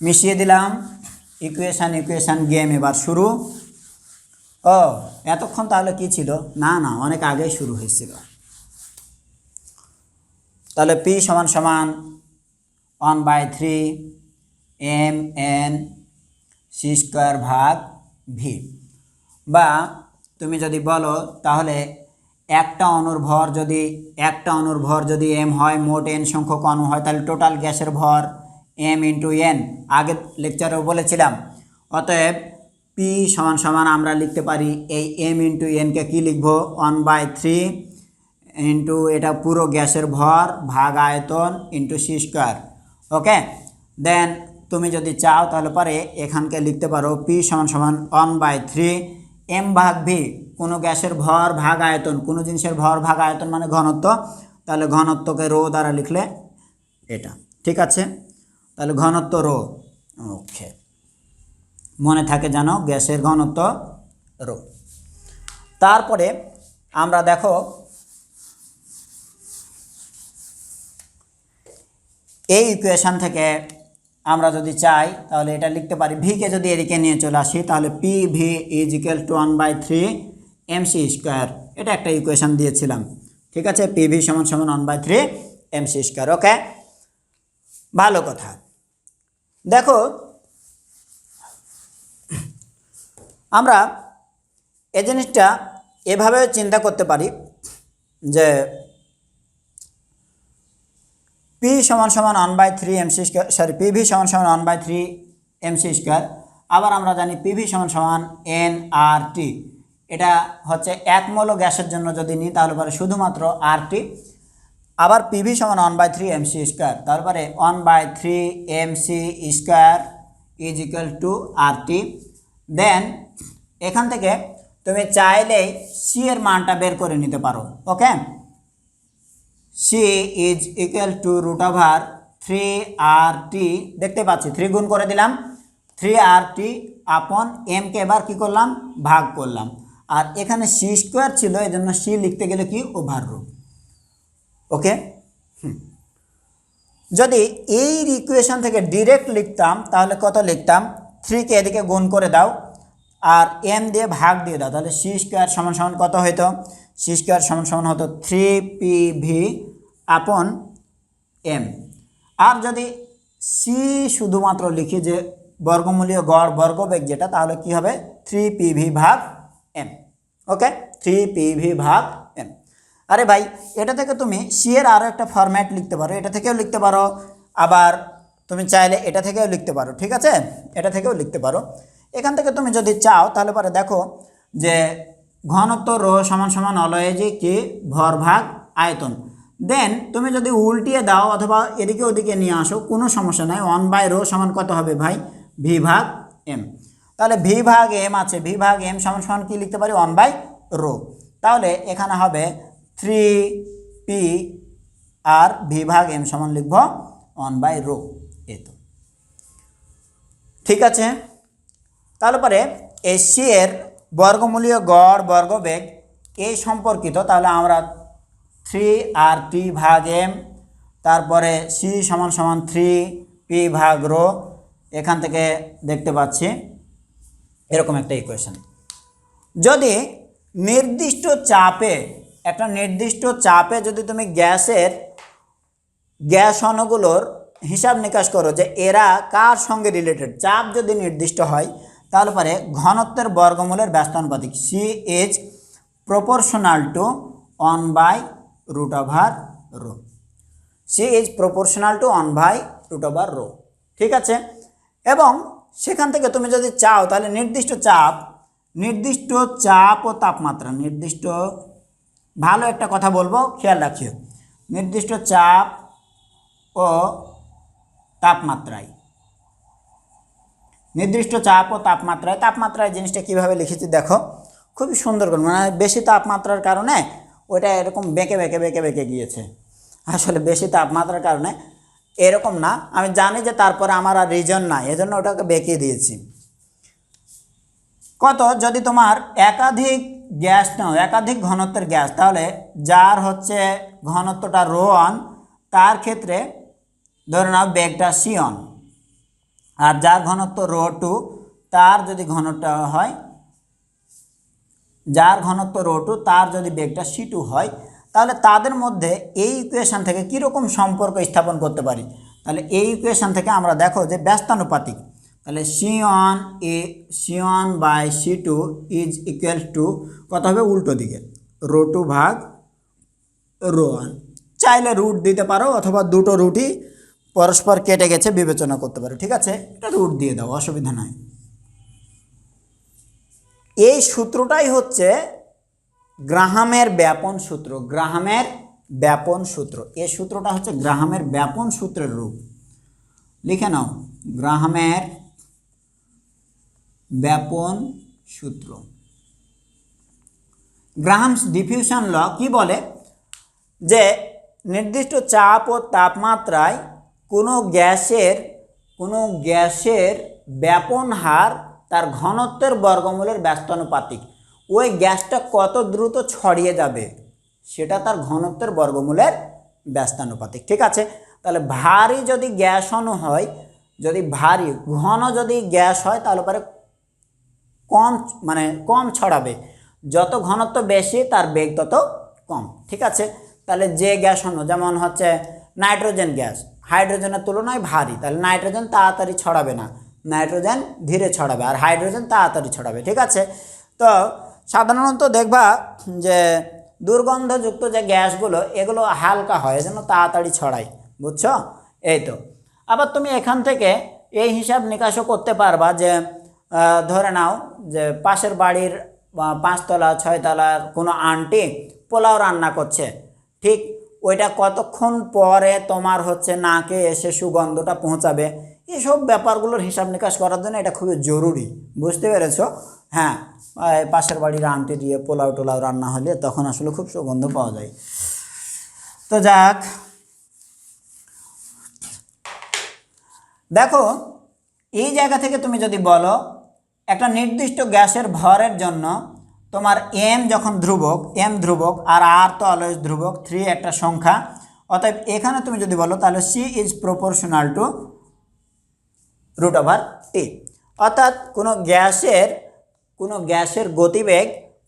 মিশিয়ে দিলাম। Equation equation game এবার শুরু। ও, এতক্ষণ তাহলে কি ছিল? না না, অনেক আগেই শুরু হয়েছিল। তাহলে পি সমান সমান one by three M N C square ভাগ ভি বা তুমি যদি বলো, তাহলে একটা অণুর ভর যদি, একটা অণুর ভর যদি এম হয়, মোট এন সংখ্যক অণু হয়, তাহলে টোটাল গ্যাসের ভর এম ইন্টু এন আগের লেকচারেও বলেছিলাম। অতএব পি সমান সমান আমরা লিখতে পারি এই এম ইন্টু এনকে কী লিখব? ওয়ান বাই থ্রি ইন্টু এটা পুরো গ্যাসের ভর ভাগ আয়তন into C square okay then তুমি যদি চাও তাহলে পরে এখানকে লিখতে পারো পি সমান সমান ওয়ান বাই থ্রি এম ভাগ ভি কোনো গ্যাসের ভর ভাগ আয়তন, কোনো জিনিসের ভর ভাগ আয়তন মানে ঘনত্ব। তাহলে ঘনত্বকে রো দ্বারা লিখলে এটা। ঠিক আছে? তাহলে ঘনত্ব রো। ওকে। মনে থাকে জানো গ্যাসের ঘনত্ব রো। তারপরে আমরা দেখো এই ইকুয়েশান থেকে আমরা যদি চাই, তাহলে এটা লিখতে পারি। ভিকে যদি এদিকে নিয়ে চলে আসি, তাহলে P V is equal to one by three M C square এটা একটা ইকুয়েশান দিয়েছিলাম। ঠিক আছে? পি ভি সমান সমান one by three M C square okay? ভালো কথা। দেখো, আমরা এই জিনিসটা এভাবে চিন্তা করতে পারি যে পি সমান সমান one by three MC square sorry PV সমান সমান one by three MC square আবার আমরা জানি পিভি সমান সমান এন আর টি এটা হচ্ছে এক মৌল গ্যাসের জন্য যদি নিই তাহলে পরে শুধুমাত্র আর টি আবার পিভি সমান one by three MC square তারপরে one by three MC square is equal to R T then এখান থেকে তুমি চাইলেই সি এর মানটা বের করে নিতে পারো okay C is equal to root over three R T দেখতে পাচ্ছি থ্রি গুণ করে দিলাম থ্রি আর টি আপন এমকে এবার কী করলাম? ভাগ করলাম। আর এখানে সি স্কোয়ার ছিল এই জন্য সি লিখতে গেলে কি? Over root okay hmm. যদি এই ইকুয়েশন থেকে ডিরেক্ট লিখতাম, তাহলে কত লিখতাম? থ্রিকে এদিকে গুণ করে দাও, আর এম দিয়ে ভাগ দিয়ে দাও, তাহলে সি স্কোয়ার সমান সমান কত হতো সি স্কোয়ার সমান সমান হতো three P V upon M আর যদি সি শুধুমাত্র লিখি যে বর্গমূলীয় গড় বর্গবেগ যেটা, তাহলে কি হবে? থ্রি পি ভি ভাগ M okay three P V ভাগ আরে ভাই, এটা থেকে তুমি সি এর আরও একটা ফরম্যাট লিখতে পারো। এটা থেকেও লিখতে পারো। আবার তুমি চাইলে এটা থেকেও লিখতে পারো, ঠিক আছে? এটা থেকেও লিখতে পারো। এখান থেকে তুমি যদি চাও, তাহলে পরে দেখো যে ঘনত্ব রো সমান সমান অলয়েজে কি? ভর ভাগ আয়তন। দেন তুমি যদি উল্টিয়ে দাও অথবা এদিকে ওদিকে নিয়ে আসো, কোনো সমস্যা নাই। ওয়ান বাই রো সমান কত হবে ভাই? ভি ভাগ এম তাহলে ভি ভাগ এম আছে। ভি ভাগ এম সমান সমান কি লিখতে পারি? One by rho. তাহলে এখানে হবে থ্রি পি আর ভি ভাগ এম সমান লিখব ওয়ান বাই রো এ তো। ঠিক আছে? তাহলে পরে এই সি এর বর্গমূলীয় গড় বর্গবেগ এই সম্পর্কিত, তাহলে আমরা থ্রি আর টি ভাগ এম তারপরে সি সমান সমান থ্রি পি ভাগ রো এখান থেকে দেখতে পাচ্ছি এরকম একটা ইকুয়েশন যদি নির্দিষ্ট চাপে একটা নির্দিষ্ট চাপে যদি তুমি গ্যাসের, গ্যাস অণুগুলোর হিসাব নিকাশ করো যে এরা কার সঙ্গে রিলেটেড চাপ যদি নির্দিষ্ট হয়, তাহলে পরে ঘনত্বের বর্গমূলের ব্যস্তানুপাতিক C is proportional to one by root over rho C is proportional to one by root over rho ঠিক আছে? এবং সেখান থেকে তুমি যদি চাও, তাহলে নির্দিষ্ট চাপ নির্দিষ্ট চাপ ও তাপমাত্রা, নির্দিষ্ট ভালো একটা কথা বলব, খেয়াল রাখিও। নির্দিষ্ট চাপ ও তাপমাত্রায়। নির্দিষ্ট চাপ ও তাপমাত্রায় তাপমাত্রায় জিনিসটা কীভাবে লিখেছি দেখো। খুবই সুন্দর করে মানে বেশি তাপমাত্রার কারণে ওটা এরকম বেঁকে বেঁকে বেঁকে বেঁকে গিয়েছে। আসলে বেশি তাপমাত্রার কারণে এরকম না, আমি জানি যে তারপরে আমার আর রিজন নাই, এজন্য ওটাকে বেঁকে দিয়েছি। কত? যদি তোমার একাধিক গ্যাস নাও একাধিক ঘনত্বের গ্যাস। তাহলে যার হচ্ছে ঘনত্বটা রো অন তার ক্ষেত্রে ধরে নাও বেগটা সি অন আর যার ঘনত্ব রো টু তার যদি ঘনত্ব হয়, যার ঘনত্ব রো টু তার যদি বেগটা সি টু হয়, তাহলে তাদের মধ্যে এই ইকুয়েশান থেকে কীরকম সম্পর্ক স্থাপন করতে পারি? তাহলে এই ইকুয়েশান থেকে আমরা দেখো যে ব্যস্তানুপাতিক তাহলে C one A C one by C two is equal to কত হবে? উল্টো দিকে। রো টু ভাগ রো ওয়ান চাইলে রুট দিতে পারো অথবা দুটো রুটই পরস্পর কেটে গেছে, বিবেচনা করতে পারো। ঠিক আছে? এটা রুট দিয়ে দাও, অসুবিধা নাই। এই সূত্রটাই হচ্ছে গ্রাহামের ব্যাপন সূত্র, গ্রাহামের ব্যাপন সূত্র। এ সূত্রটা হচ্ছে গ্রাহামের ব্যাপন সূত্রের রূপ। লিখে নাও, গ্রাহামের ব্যাপন সূত্র। গ্রাহামস ডিফিউশন ল কি বলে? যে নির্দিষ্ট চাপ ও তাপমাত্রায় কোনো গ্যাসের কোনো গ্যাসের ব্যাপন হার তার ঘনত্বের বর্গমূলের ব্যস্তানুপাতিক। ওই গ্যাসটা কত দ্রুত ছড়িয়ে যাবে? সেটা তার ঘনত্বের বর্গমূলের ব্যস্তানুপাতিক। ঠিক আছে? তাহলে ভারী যদি গ্যাস অণু হয়, যদি ভারী, ঘন যদি গ্যাস হয়, তাহলে পরে কম মানে কম ছড়াবে। যত ঘনত্ব বেশি, তার বেগ তত কম। ঠিক আছে? তাহলে যে গ্যাস অণু যেমন হচ্ছে নাইট্রোজেন গ্যাস। হাইড্রোজেনের তুলনায় ভারী। তাহলে নাইট্রোজেন তাড়াতাড়ি ছড়াবে না। নাইট্রোজেন ধীরে ছড়াবে, আর হাইড্রোজেন তাড়াতাড়ি ছড়াবে। ঠিক আছে? তো সাধারণত দেখবা যে দুর্গন্ধযুক্ত যে গ্যাসগুলো, এগুলো হালকা হয়, এজন্য তাড়াতাড়ি ছড়ায়। বুঝছ? এই তো। আবার তুমি এখান থেকে এই হিসাব নিকাশও করতে পারবা যে ধরে নাও যে পাশের বাড়ির পাঁচতলা, ছয়তলার কোনো আন্টি পোলাও রান্না করছে, ঠিক ওইটা কতক্ষণ পরে তোমার হচ্ছে নাকে এসে সুগন্ধটা পৌঁছাবে? এসব ব্যাপারগুলোর হিসাব নিকাশ করার জন্য এটা খুবই জরুরি, বুঝতে পেরেছ? হ্যাঁ পাশের বাড়ির আন্টি দিয়ে পোলাও টোলাও রান্না হলে তখন আসলে খুব সুগন্ধ পাওয়া যায়। তো যাক, দেখো, এই জায়গা থেকে তুমি যদি বলো একটা নির্দিষ্ট গ্যাসের ভরের জন্য তোমার এম যখন ধ্রুবক এম ধ্রুবক আর আর তো অলওয়েজ ধ্রুবক থ্রি একটা সংখ্যা। অতএব এখানে তুমি যদি বলো, তাহলে C is proportional to root over T অর্থাৎ কোনো গ্যাসের কোনো গ্যাসের গতিবেগ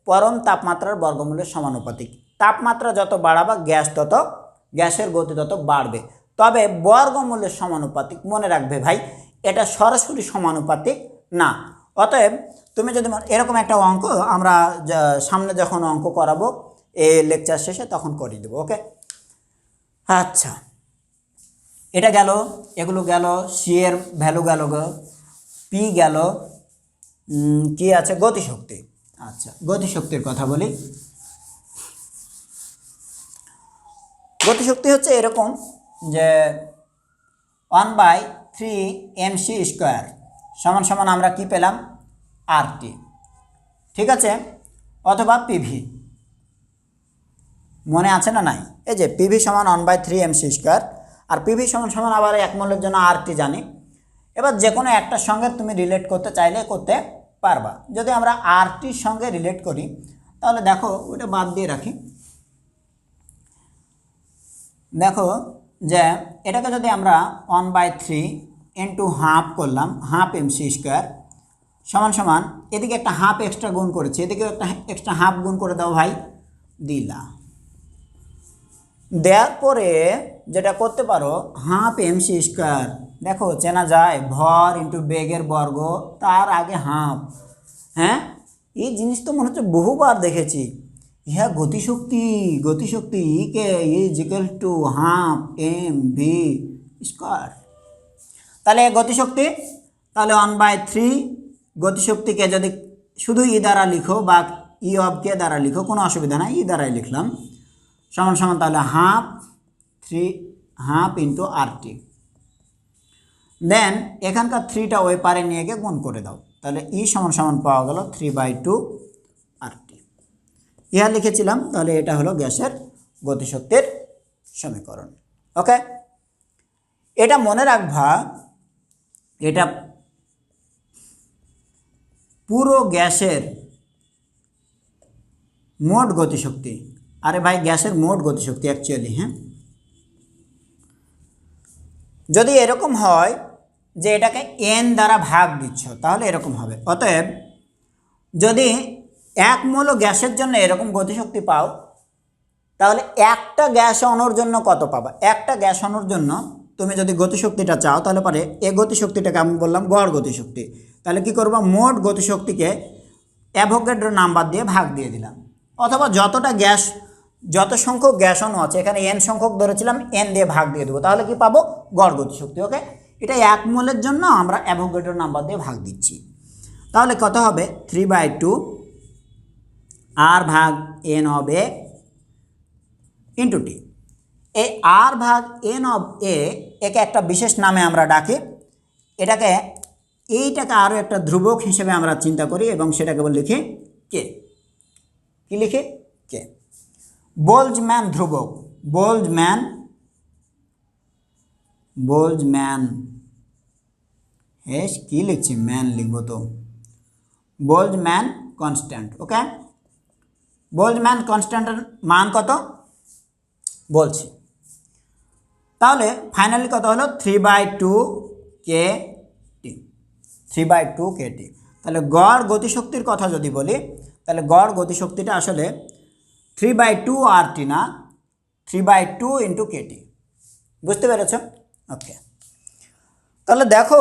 পরম তাপমাত্রার বর্গমূলের সমানুপাতিক। তাপমাত্রা যত বাড়াবা, গ্যাস তত, গ্যাসের গতি তত বাড়বে। তবে বর্গমূলের সমানুপাতিক, মনে রাখবে ভাই, এটা সরাসরি সমানুপাতিক না। অতএব তুমি যদি এরকম একটা অঙ্ক আমরা সামনে যখন অঙ্ক করাবো এই লেকচার শেষে তখন করিয়ে দেবো, ওকে? আচ্ছা। এটা গেল, এগুলো গেল সি এর ভ্যালু গেল গো পি গেল কি আছে? গতিশক্তি। আচ্ছা গতিশক্তির কথা বলি। গতিশক্তি হচ্ছে এরকম যে one by three M C square সমান সমান আমরা কি পেলাম? আর টি ঠিক আছে? অথবা পিভি মনে আছে না নাই? এই যে পিভি সমান one by three M C square R PV সমান সমান আবার এক মূলের জন্য আর টি জানি। এবার যে কোনো একটার সঙ্গে তুমি রিলেট করতে চাইলে করতে পারবা। যদি আমরা আর টির সঙ্গে রিলেট করি, তাহলে দেখো ওটা বাদ দিয়ে রাখি। দেখো যে এটাকে যদি আমরা one by three into half করলাম হাফ এম সি স্কোয়ার সমান সমান, এদিকে একটা হাফ এক্সট্রা গুণ করেছি এদিকে একটা এক্সট্রা হাফ গুণ করে দাও ভাই, দিলা। দেওয়ার পরে যেটা করতে পারো হাফ এম সি স্কোয়ার দেখো চেনা যায়, ভর ইন্টু বেগের বর্গ, তার আগে হাফ হ্যাঁ? এই জিনিস তো মনে হচ্ছে বহুবার দেখেছি। ইহা গতিশক্তি গতিশক্তি EK is equal to half M V square তাহলে গতিশক্তি, তাহলে ওয়ান বাই থ্রি গতিশক্তিকে যদি শুধু ই দ্বারা লিখো বা ই অফ কে দ্বারা লিখো, কোনো অসুবিধা নাই, ই দ্বারাই লিখলাম। সমান সমান তাহলে half three half into R T then এখানকার থ্রিটা ওই পারে নিয়ে গিয়ে গুণ করে দাও। তাহলে ই সমান সমান পাওয়া গেল three by two R T ইহা লিখেছিলাম, তাহলে এটা হলো গ্যাসের গতিশক্তির সমীকরণ। ওকে এটা মনে রাখবা এটা পুরো গ্যাসের মোট গতিশক্তি। আরে ভাই, গ্যাসের মোট গতিশক্তি অ্যাকচুয়ালি হ্যাঁ? যদি এরকম হয় যে এটাকে এন দ্বারা ভাগ দিচ্ছ, তাহলে এরকম হবে। অতএব যদি এক মূল গ্যাসের জন্য এরকম গতিশক্তি পাও, তাহলে একটা গ্যাস অণুর জন্য কত পাবা? একটা গ্যাস অণুর জন্য তুমি যদি গতিশক্তিটা চাও, তাহলে পরে এ গতিশক্তিটাকে আমি বললাম গড় গতিশক্তি। তাহলে কি করব? মোট গতিশক্তিকে অ্যাভোগেড্রো নাম্বার দিয়ে ভাগ দিয়ে দিলাম। অথবা যতটা গ্যাস, যত সংখ্যক গ্যাস আছে, এখানে এন সংখ্যক ধরেছিলাম এন দিয়ে ভাগ দিয়ে দেবো। তাহলে কি পাবো? গড় গতিশক্তি, ওকে? এটা এক মোলের জন্য আমরা অ্যাভোগেড্রো নাম্বার দিয়ে ভাগ দিচ্ছি। তাহলে কত হবে? থ্রি বাই টু আর ভাগ এন হবে ইন্টু টি এই আর ভাগ এন অব এ, একে একটা বিশেষ নামে আমরা ডাকি। এটাকে এইটাকে আরও একটা ধ্রুবক হিসেবে আমরা চিন্তা করি এবং সেটাকে বল লিখি কে? কি লিখি? কে? বোলজম্যান ধ্রুবক। বোলজম্যান বোলজম্যান হেস কি লিখছি? ম্যান লিখব তো। Boltzmann constant, okay? বোলজম্যান কনস্ট্যান্টের মান কত? বলছি। তাহলে ফাইনালি কত হলো? Three by two K T three by two K T তাহলে গড় গতিশক্তির কথা যদি বলি, তাহলে গড় গতিশক্তিটা আসলে three by two R T না three by two into K T বুঝতে পেরেছ? ওকে তাহলে দেখো,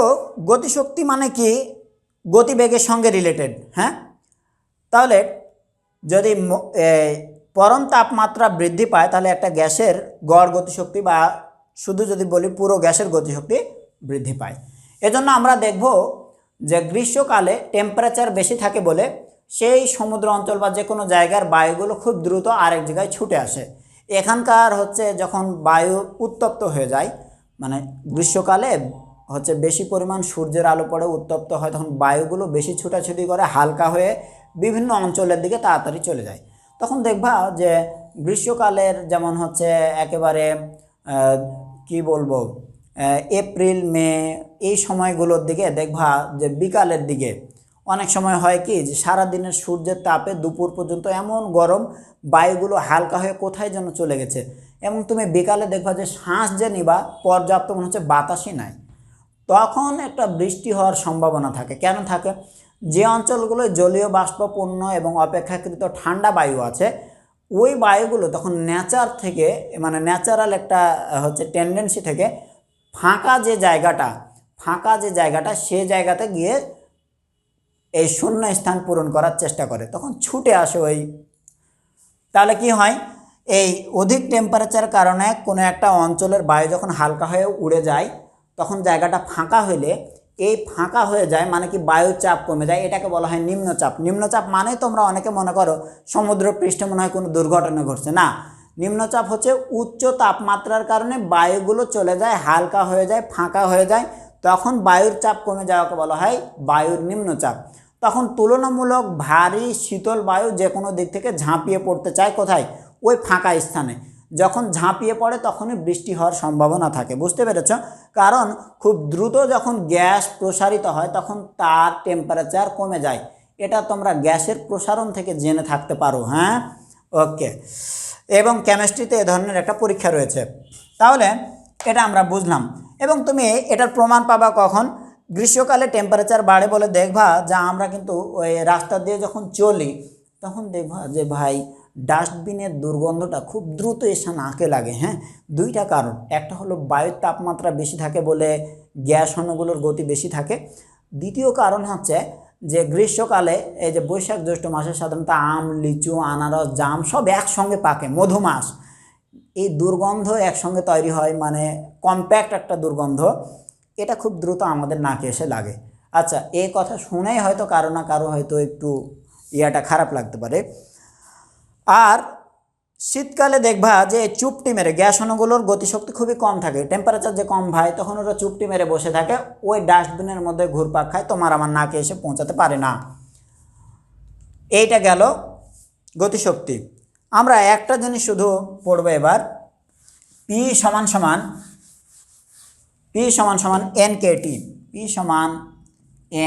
গতিশক্তি মানে কি? গতিবেগের সঙ্গে রিলেটেড হ্যাঁ? তাহলে যদি পরম তাপমাত্রা বৃদ্ধি পায়, তাহলে একটা গ্যাসের গড় গতিশক্তি বা শুধু যদি বলি পুরো গ্যাসের গতিশক্তি বৃদ্ধি পায়। এজন্য আমরা দেখব যে গ্রীষ্মকালে টেম্পারেচার বেশি থাকে বলে সেই সমুদ্র অঞ্চল বা যে কোনো জায়গার বায়ুগুলো খুব দ্রুত আরেক জায়গায় ছুটে আসে। এখানকার হচ্ছে যখন বায়ু উত্তপ্ত হয়ে যায় মানে গ্রীষ্মকালে হচ্ছে বেশি পরিমাণ সূর্যের আলো পড়ে, উত্তপ্ত হয়, তখন বায়ুগুলো বেশি ছুটাছুটি করে, হালকা হয়ে বিভিন্ন অঞ্চলের দিকে তাড়াতাড়ি চলে যায়। তখন দেখবা যে গ্রীষ্মকালের যেমন হচ্ছে একেবারে কি বলব? এপ্রিল, মে, এই সময়গুলোর দিকে দেখবা যে বিকালের দিকে অনেক সময় হয় কি যে সারাদিনের সূর্যের তাপে দুপুর পর্যন্ত এমন গরম, বায়ুগুলো হালকা হয়ে কোথায় যেন চলে গেছে। এবং তুমি বিকালে দেখবা যে শ্বাস যে নিবা, পর্যাপ্ত মনে হচ্ছে বাতাসই নাই। তখন একটা বৃষ্টি হওয়ার সম্ভাবনা থাকে। কেন থাকে? যে অঞ্চলগুলো জলীয় বাষ্পপূর্ণ এবং অপেক্ষাকৃত ঠান্ডা বায়ু আছে ওই বায়ুগুলো তখন ন্যাচার থেকে মানে ন্যাচারাল একটা হচ্ছে টেন্ডেন্সি থেকে ফাঁকা যে জায়গাটা, ফাঁকা যে জায়গাটা সে জায়গাতে গিয়ে এই শূন্য স্থান পূরণ করার চেষ্টা করে। তখন ছুটে আসে ওই। তাহলে কি হয়? এই অধিক টেম্পারেচার কারণে কোনো একটা অঞ্চলের বায়ু যখন হালকা হয়ে উড়ে যায়, তখন জায়গাটা ফাঁকা হইলে এই ফাঁকা হয়ে যায় মানে কি বায়ুর চাপ কমে যায়, এটাকে বলা হয় নিম্নচাপ। নিম্নচাপ মানে তোমরা অনেকে মনে করো সমুদ্র পৃষ্ঠে মনে হয় কোনো দুর্ঘটনা ঘটছে। না, নিম্নচাপ হচ্ছে উচ্চ তাপমাত্রার কারণে বায়ুগুলো চলে যায়, হালকা হয়ে যায়, ফাঁকা হয়ে যায়, তখন বায়ুর চাপ কমে যাওয়াকে বলা হয় বায়ুর নিম্নচাপ। তখন তুলনামূলক ভারী শীতল বায়ু যে কোনো দিক থেকে ঝাঁপিয়ে পড়তে চায় কোথায়? ওই ফাঁকা স্থানে। যখন ঝাঁপিয়ে পড়ে তখনই বৃষ্টি হওয়ার সম্ভাবনা থাকে, বুঝতে পেরেছ? কারণ খুব দ্রুত যখন গ্যাস প্রসারিত হয় তখন তার টেম্পারেচার কমে যায়। এটা তোমরা গ্যাসের প্রসারণ থেকে জেনে থাকতে পারো হ্যাঁ? ওকে এবং কেমিস্ট্রিতে এ ধরনের একটা পরীক্ষা রয়েছে। তাহলে এটা আমরা বুঝলাম। এবং তুমি এটার প্রমাণ পাবা কখন? গ্রীষ্মকালে টেম্পারেচার বাড়ে বলে দেখবা, যা আমরা কিন্তু ওই রাস্তা দিয়ে যখন চলি, তখন দেখবা যে ভাই ডাস্টবিনের দুর্গন্ধটা খুব দ্রুত এসে নাকে লাগে হ্যাঁ? দুইটা কারণ। একটা হলো বায়ুর তাপমাত্রা বেশি থাকে বলে গ্যাস অণুগুলোর গতি বেশি থাকে। দ্বিতীয় কারণ হচ্ছে যে গ্রীষ্মকালে এই যে বৈশাখ জ্যৈষ্ঠ মাসে সাধারণত আম, লিচু, আনারস, জাম সব একসঙ্গে পাকে, মধুমাস। এই দুর্গন্ধ একসঙ্গে তৈরি হয় মানে কম্প্যাক্ট একটা দুর্গন্ধ। এটা খুব দ্রুত আমাদের নাকে এসে লাগে। আচ্ছা এই কথা শুনেই হয়তো কারও না কারও হয়তো একটু ইয়াটা খারাপ লাগতে পারে। আর শীতকালে দেখবা যে চুপটি মেরে গ্যাস অণুগুলোর গতিশক্তি খুবই কম থাকে টেম্পারেচার যে কম হয় তখন ওরা চুপটি মেরে বসে থাকে, ওই ডাস্টবিনের মধ্যে ঘুরপাক খায়, তোমার আমার নাকে এসে পৌঁছাতে পারে না। এইটা গেল গতিশক্তি। আমরা একটা জিনিস শুধু পড়ব এবার পি সমান সমান পি সমান সমান এন কে টি পি সমান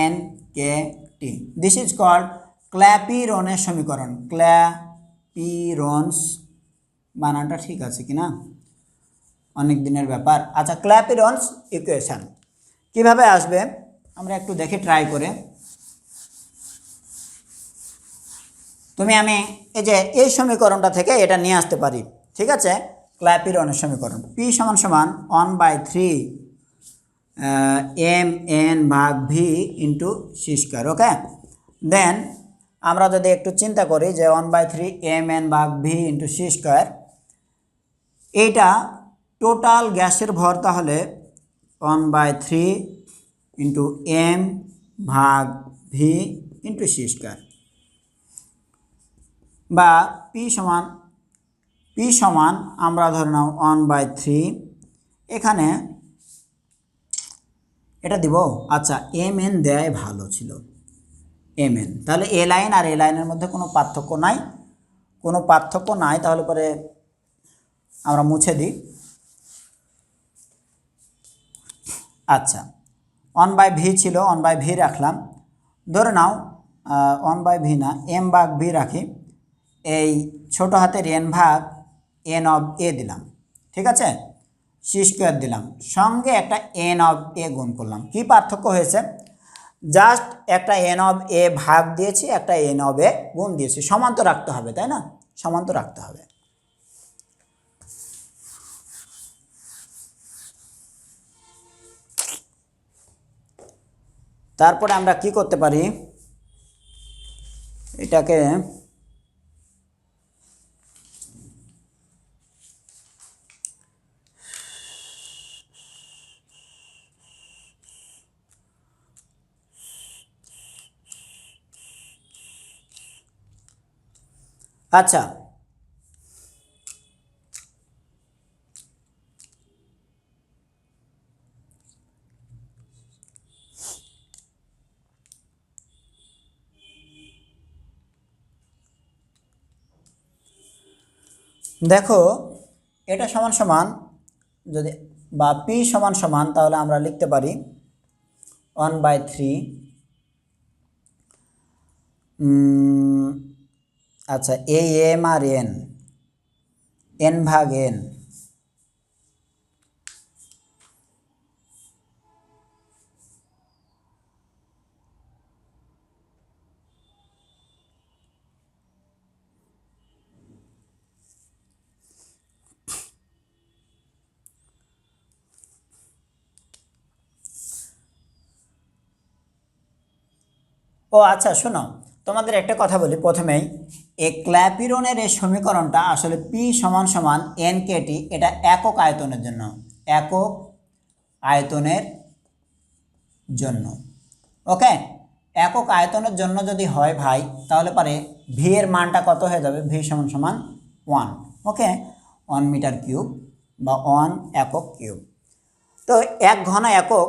N K T this is called ক্ল্যাপিরনের সমীকরণ ক্ল্যাপিরনস বানানটা ঠিক আছে কি না? অনেক দিনের ব্যাপার। আচ্ছা ক্ল্যাপিরনস ইকুয়েশান কীভাবে আসবে? আমরা একটু দেখি ট্রাই করে। তুমি আমি এই যে এই সমীকরণটা থেকে এটা নিয়ে আসতে পারি, ঠিক আছে? ক্ল্যাপিরনের সমীকরণ। পি সমান সমান one by three M N ভাগ V into C square okay then আমরা যদি একটু চিন্তা করি যে one by three M N ভাগ ভি ইন্টু সি স্কোয়ার এইটা টোটাল গ্যাসের ভর তাহলে one by three into M ভাগ ভি ইন্টু সি স্কোয়ার বা পি সমান পি সমান আমরা ধরে নাও ওয়ান বাই থ্রি এখানে এটা দিব আচ্ছা এম এন দেয় ভালো ছিল। এম এন তাহলে এ লাইন আর এ লাইনের মধ্যে কোনো পার্থক্য নাই। কোনো পার্থক্য নাই, তাহলে পরে আমরা মুছে দিই। আচ্ছা ওয়ান বাই ভি ছিল ওয়ান বাই ভি রাখলাম। ধরে নাও ওয়ান বাই ভি না এম ভাগ ভি রাখি। এই ছোট হাতের এন ভাগ এন অফ এ দিলাম। ঠিক আছে? সি স্কোয়ার দিলাম। সঙ্গে একটা এন অফ এ গুণ করলাম। কি পার্থক্য হয়েছে? জাস্ট একটা এন অফ এ ভাগ দিয়েছি, একটা এন অব এ গুণ দিয়েছি। সমান্ত রাখতে হবে, তাই না? সমান্ত রাখতে হবে। তারপরে আমরা কি করতে পারি? এটাকে আচ্ছা। দেখো, এটা সমান সমান, যদি বা পি সমান সমান, তাহলে আমরা লিখতে পারি ওয়ান বাই থ্রি আচ্ছা এ এম আর এন। এন ভাগ এন। ও আচ্ছা শোনো। তোমাদের একটা কথা বলি প্রথমেই, এই ক্ল্যাপিরনের এই সমীকরণটা আসলে পি সমান সমান এন কেটি এটা একক আয়তনের জন্য, একক আয়তনের জন্য। ওকে একক আয়তনের জন্য যদি হয় ভাই, তাহলে পারে ভি এর মানটা কত হয়ে যাবে? ভি সমান সমান one okay one meter cube বা ওয়ান একক কিউব তো এক ঘন একক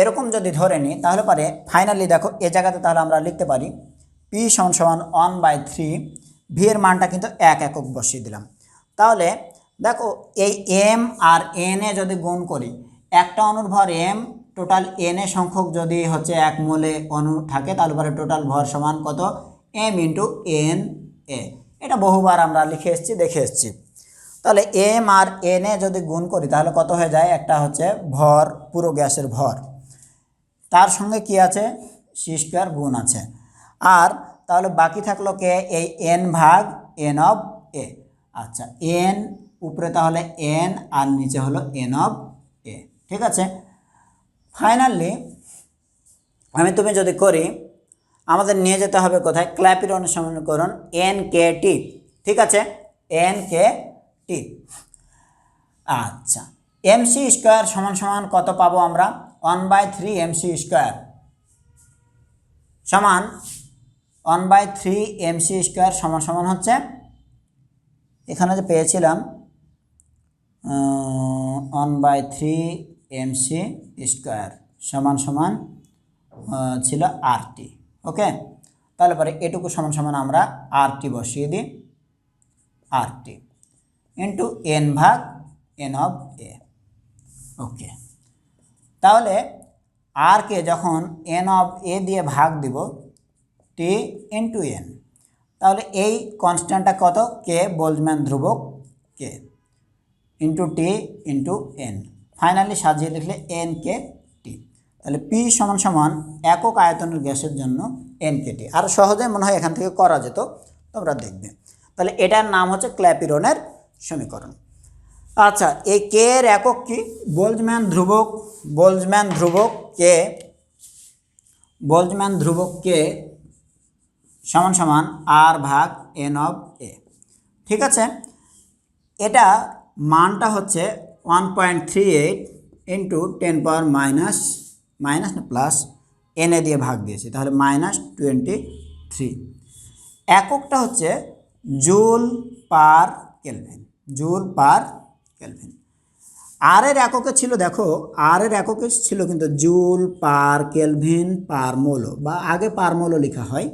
এরকম যদি ধরে নিই তাহলে পারে ফাইনালি দেখো, এ জায়গাতে তাহলে আমরা লিখতে পারি পি সমান সমান ওয়ান বাই থ্রি, ভি এর মানটা কিন্তু এক একক বসিয়ে দিলাম। তাহলে দেখো এই এম আর এন এ যদি গুণ করি, একটা অনুর ভর এম, টোটাল এন এ সংখ্যক যদি হচ্ছে এক মোলে অনু থাকে, তাহলে পরে টোটাল ভর সমান কত? M into N A. এটা বহুবার আমরা লিখে এসেছি, দেখে এসেছি। তাহলে এম আর এন এ যদি গুণ করি, তাহলে কত হয়ে যায়? একটা হচ্ছে ভর, পুরো গ্যাসের ভর। তার সঙ্গে কি আছে? সি গুণ আছে। আর তাহলে বাকি থাকল কে? এই এন ভাগ এন অফ এ আচ্ছা এন উপরে তাহলে এন আর নিচে হলো এন অফ এ ঠিক আছে? ফাইনালি আমি তুমি যদি করি, আমাদের নিয়ে যেতে হবে কোথায়? ক্ল্যাপিরন সমীকরণ এন কে টি ঠিক আছে? এন কে টি আচ্ছা এমসি স্কোয়ার সমান সমান কত পাবো আমরা? One by three MC square সমান one by three MC square সমান সমান হচ্ছে, এখানে যে পেয়েছিলাম one by three MC square সমান সমান ছিল আর টি, ওকে? তাহলে পরে এটুকু সমান সমান আমরা আর টি বসিয়ে দিই, আর টি ইন্টু এন ভাগ এন অফ এ, ওকে? তাহলে আরকে যখন এন অফ এ দিয়ে ভাগ দিব টি ইন্টু এন। তাহলে এই কনস্ট্যান্টটা কত? কে? বোল্টম্যান ধ্রুবক K? Into T into N. Finally সাজিয়ে লিখলে এন কে টি। তাহলে পি সমান সমান একক আয়তনের গ্যাসের জন্য এন কেটি আর সহজে মনে হয় এখান থেকে করা যেত, তোমরা দেখবে। তাহলে এটার নাম হচ্ছে ক্ল্যাপিরনের সমীকরণ। আচ্ছা এই কে এর একক কি? বোলজম্যান ধ্রুবক বোলজম্যান ধ্রুবক কে? বোলজম্যান ধ্রুবক কে? সমান সমান আর ভাগ এন অফ এ ঠিক আছে? এটা মানটা হচ্ছে one point three eight into ten power minus minus না প্লাস এনে দিয়ে ভাগ দিয়েছি, তাহলে মাইনাস টোয়েন্টি থ্রি এককটা হচ্ছে joule per kelvin joule per kelvin আর এর এককে ছিল, দেখো আর এর এককে ছিল কিন্তু জুল পার কেলভিন পার মোলো বা আগে পার মোলো লেখা হয়।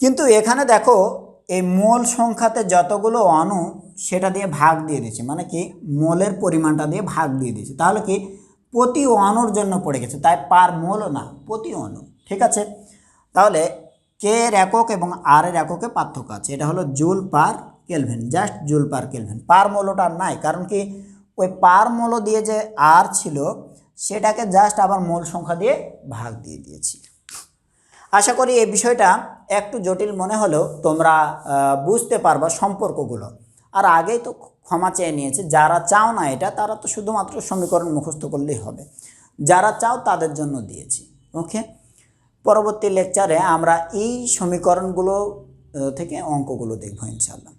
কিন্তু এখানে দেখো, এই মোল সংখ্যাতে যতগুলো অণু, সেটা দিয়ে ভাগ দিয়ে দিয়েছে। মানে কি? মোলের পরিমাণটা দিয়ে ভাগ দিয়ে দিয়েছে। তাহলে কি? প্রতি অণুর জন্য পড়ে গেছে। তাই পার মোলও না, প্রতি অণু। ঠিক আছে? তাহলে কে এর একক এবং আর এর এককে পার্থক্য আছে। এটা হলো joule per kelvin. Just joule per kelvin. Per মোলোটা নাই। কারণ কি? ওই পার মোলো দিয়ে যে আর ছিল, সেটাকে জাস্ট আবার মোল সংখ্যা দিয়ে ভাগ দিয়ে দিয়েছি। আশা করি এই বিষয়টা একটু জটিল মনে হলেও তোমরা বুঝতে পারবা সম্পর্কগুলো। আর আগেই তো ক্ষমা চেয়ে নিয়েছে, যারা চাও না এটা, তারা তো শুধুমাত্র সমীকরণ মুখস্থ করলেই হবে। যারা চাও তাদের জন্য দিয়েছি ওকে পরবর্তী লেকচারে আমরা এই সমীকরণগুলো থেকে অঙ্কগুলো দেখব ইনশাল্লাহ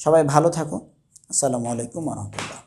সবাই ভালো থাকো। আসসালামু আলাইকুম রহমতুল্লাহ।